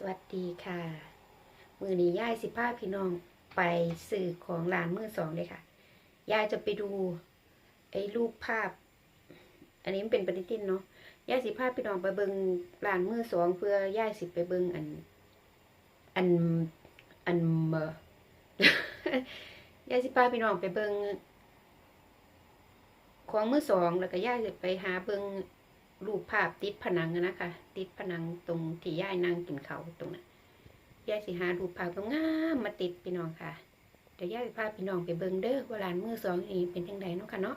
สวัสดีค่ะ มือนี้ย่ายสิพาพี่น้องไปสื่อของร้านมือสองเลยค่ะย่ายจะไปดู ไอ้รูปภาพ อันนี้มันเป็นปฏิทินเนาะย่ายสิพาพี่น้องไปเบิงร้านมือสองเพื่อย่ายสิไปเบิงอัน อันอันเอ่อย่ายสิพาพี่น้องไปเบิงของมือสองแล้วก็ย่ายสิไปหาเบิง รูปภาพติดผนังนะคะ ติดผนังตรงที่ย่ายนั่งกินเขาตรงนั้นย่ายสิหารูปภาพงามมาติดพี่น้องค่ะเดี๋ยวย่ายสิพาพี่น้องไปเบิ่งเด้อว่าร้านมือสองนี่เป็นยังไงเนาะค่ะเนาะ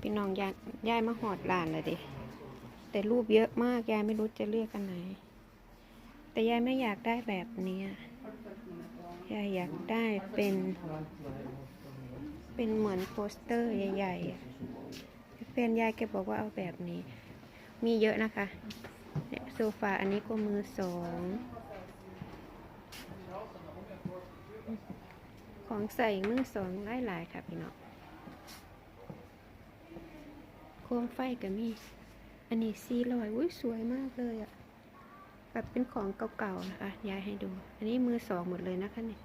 พี่น้องย่ายย่ายมาหอดร้านเลยดิแต่รูปเยอะมากยายไม่รู้จะเลือกอันไหน แต่ยายไม่อยากได้แบบนี้ยายอยากได้เป็น เป็นเหมือนโปสเตอร์ใหญ่ๆอะ แฟนยายแกบอกว่าเอาแบบนี้ มีเยอะนะคะเนี่ยโซฟาอันนี้ก็มือสอง ของใส่มือสองหลายๆค่ะพี่น้องโคมไฟก็มี อันนี้ซีลอยอุ้ยสวยมากเลยอะแบบเป็นของเก่าๆนะคะยายให้ดู อันนี้มือสองหมดเลยนะคะเนี่ย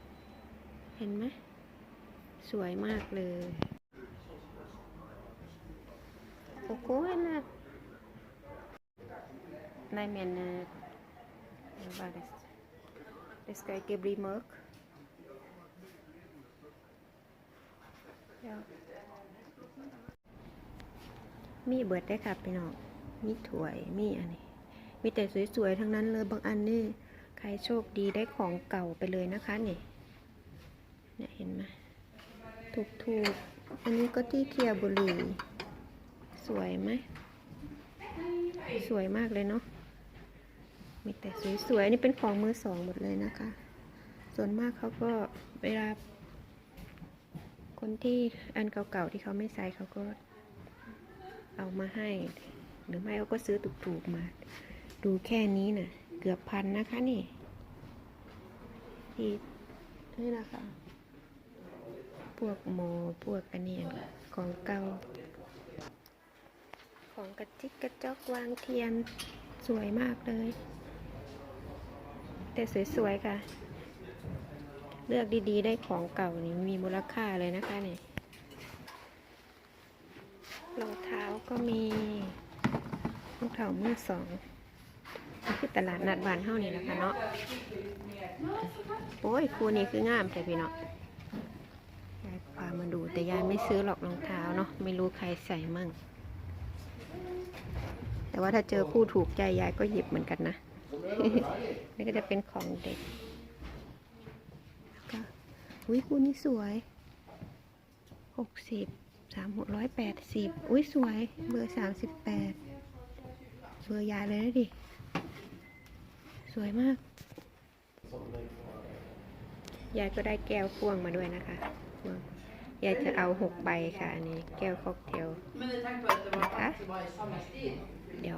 เห็นไหมสวยมากเลย Och eller Nej men eh, vad är det? Det ska inte bli mörk. Ja. มีเบิดได้ค่ะพี่น้อง มีถวย มีอันนี้ มีแต่สวยๆ ทั้งนั้นเลย บางอันนี่ ใครโชคดีได้ของเก่าไปเลยนะคะนี่เนี่ยเห็นไหมถูกๆ อันนี้ก็ที่เคลียบุรี สวยไหม สวยมากเลยเนาะ มีแต่สวยๆ นี่เป็นของมือสองหมดเลยนะคะ ส่วนมากเขาก็เวลา คนที่อันเก่าๆที่เขาไม่ใส่เขาก็เอามาให้ หรือไม่เขาก็ซื้อถูกๆมา ดูแค่นี้นะ่ะ เกือบพันนะคะนี่ที่นี่นะคะ พวกโมพวกอันนี้ของเก่า ของกระจิกกระจกวางเทียนสวยมากเลย แต่สวยๆค่ะ เลือกดีๆได้ของเก่านี่มีมูลค่าเลยนะคะเนี่ยรองเท้าก็มีรองเท้ามือสองนี่คือตลาดนัดบ้านเฮานี่นะคะเนาะโอ้ยคู่นี้คืองามแต่พี่เนาะยายพามาดูแต่ยายไม่ซื้อหรอกรองเท้าเนาะไม่รู้ใครใส่มั่ง ว่าถ้าเจอคู่ถูกใจยายก็หยิบเหมือนกันนะ นี่ก็จะเป็นของเด็กวก็อุ้ยคู่นี้สวยหกสิบสามหกร้อยแปดสิบอุ้ยสวย เบอร์สามสิบแปดเบอร์ยายเลยนะดิ สวยมาก ยายก็ได้แก้วพ่วงมาด้วยนะคะยายจะเอาหกใบค่ะ อันนี้แก้วค็อกเทล Men jag tänkte på เดี๋ยว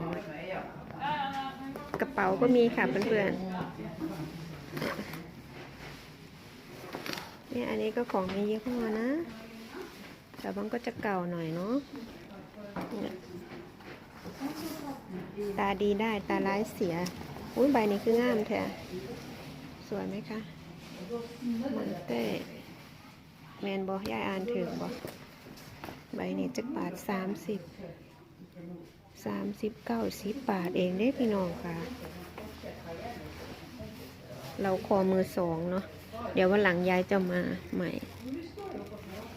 กระเป๋าก็มีค่ะเพื่อนๆเนี่ยอันนี้ก็ของมียี่ห้อนะ แต่มันก็จะเก่าหน่อยเนาะตาดีได้ตาร้ายเสีย อุ้ยใบนี้คืองามแท้สวยไหมคะมันเต้แมนบอกยายอ่านถึงบอกใบนี้จักบาทสามสิบ สามสิบเก้าสิบบาทเองได้พี่น้องค่ะ เราคอมือสองเนาะเดี๋ยววันหลังยายจะมาใหม่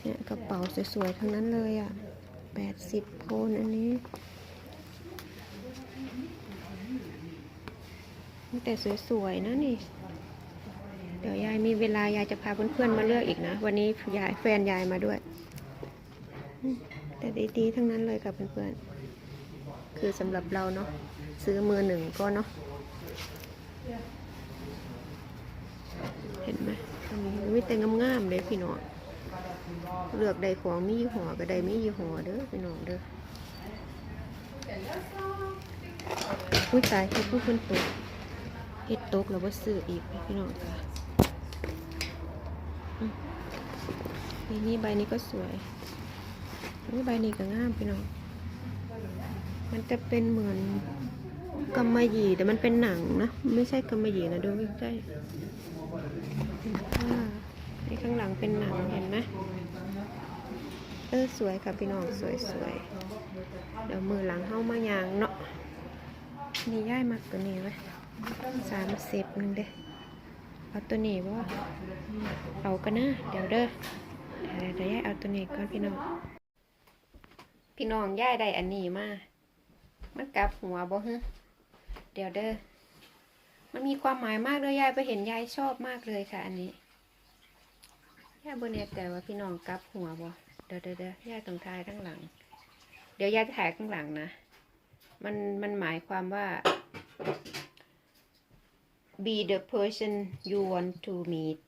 เนี่ยกระเป๋าสวยๆทั้งนั้นเลยอะ่ะแปดสิบโคนอันนี้แต่สวยๆนะนี่ เดี๋ยวยายมีเวลายายจะพาเพื่อนๆมาเลือกอีกนะ วันนี้ยายแฟนยายมาด้วย แต่ดีๆทั้งนั้นเลยค่ะเพื่อนๆ คือสำหรับเราเนาะซื้อมือหนึ่งก็เนาะเห็นไหมมีแต่งามๆเลยพี่น้องเลือกได้ของมียี่ห้อก็ได้มียี่ห้อเด้อพี่น้องเด้ออุ้ยตายเฮ็ดผู้คนตกเฮ็ดตกแล้วว่าซื้ออีกพี่น้องค่ะอืมใบนี้ใบนี้ก็สวยอุ๊ยใบนี้ก็งามพี่น้อง มันจะเป็นเหมือนกำมะหยี่แต่มันเป็นหนังนะ ไม่ใช่กำมะหยี่นะดูใกล้ๆอ่านี่ข้างหลังเป็นหนังเห็นไหมเออสวยค่ะพี่น้องสวยสวยๆเดี๋ยวมือหลังเข้ามายางเนาะนี่ย่ายมากตัวนี้ไว้สามสิบนึงเด้เอาตัวนี้ว่าเอากันนะเดี๋ยวเด้อเดี๋ยวเดี๋ยวย่ายเอาตัวนี้ก่อนพี่น้องพี่น้องย่ายได้อันนี้มา มันกลับหัวบ่ฮะเดี๋ยวเด้อ มันมีความหมายมากเลยยายไปเห็นยายชอบมากเลยค่ะ อันนี้ยายบนเนียแต่ว่าพี่น้องกลับหัวบ่เดี๋ยวเดี๋ยวเดี๋ยวยายต้องถ่ายข้างหลัง เดี๋ยวยายจะถ่ายข้างหลังนะ มันมันหมายความว่า be the person you want to meet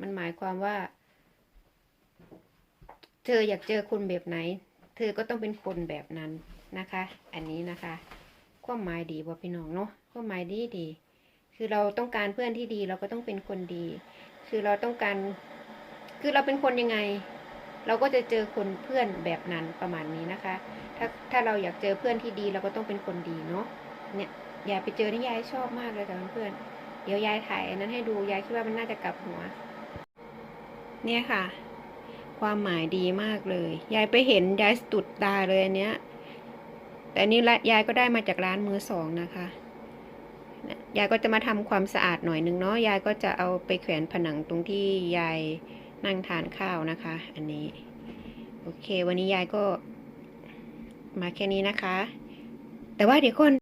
มันหมายความว่า เธออยากเจอคนแบบไหน เธอก็ต้องเป็นคนแบบนั้น นะคะ อันนี้นะคะความหมายดีบ่พี่น้องเนาะความหมายดีดี คือเราต้องการเพื่อนที่ดีเราก็ต้องเป็นคนดี คือเราต้องการ คือเราเป็นคนยังไง เราก็จะเจอคนเพื่อนแบบนั้นประมาณนี้นะคะ ถ้าถ้าเราอยากเจอเพื่อนที่ดีเราก็ต้องเป็นคนดีเนาะ เนี่ยยายไปเจอนี่ยายชอบมากเลยกับเพื่อนเดี๋ยวยายถ่ายนนั้นให้ดูยายคิดว่ามันน่าจะกลับหัว เนี่ยค่ะ ความหมายดีมากเลย ยายไปเห็นยายสุดตาเลยอันเนี้ย แต่อันนี้ละยายก็ได้มาจากร้านมือสองนะคะยยายก็จะมาทำความสะอาดหน่อยนึงเนาะยายก็จะเอาไปแขวนผนังตรงที่ยายนั่งทานข้าวนะคะ อันนี้ โอเค วันนี้ยายก็มาแค่นี้นะคะ แต่ว่าเดี๋ยวก่อน